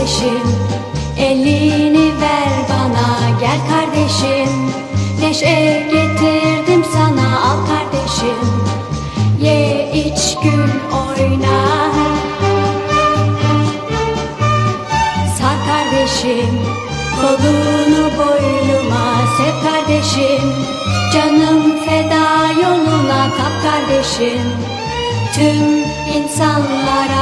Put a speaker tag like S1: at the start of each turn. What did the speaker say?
S1: kardeşim. Elini ver bana gel kardeşim. Neşe getirdim sana al kardeşim. Ye iç gül oyna. Sağ kardeşim kolunu boynuma Sev kardeşim. Canım feda yoluna Kap kardeşim. Tüm insanlara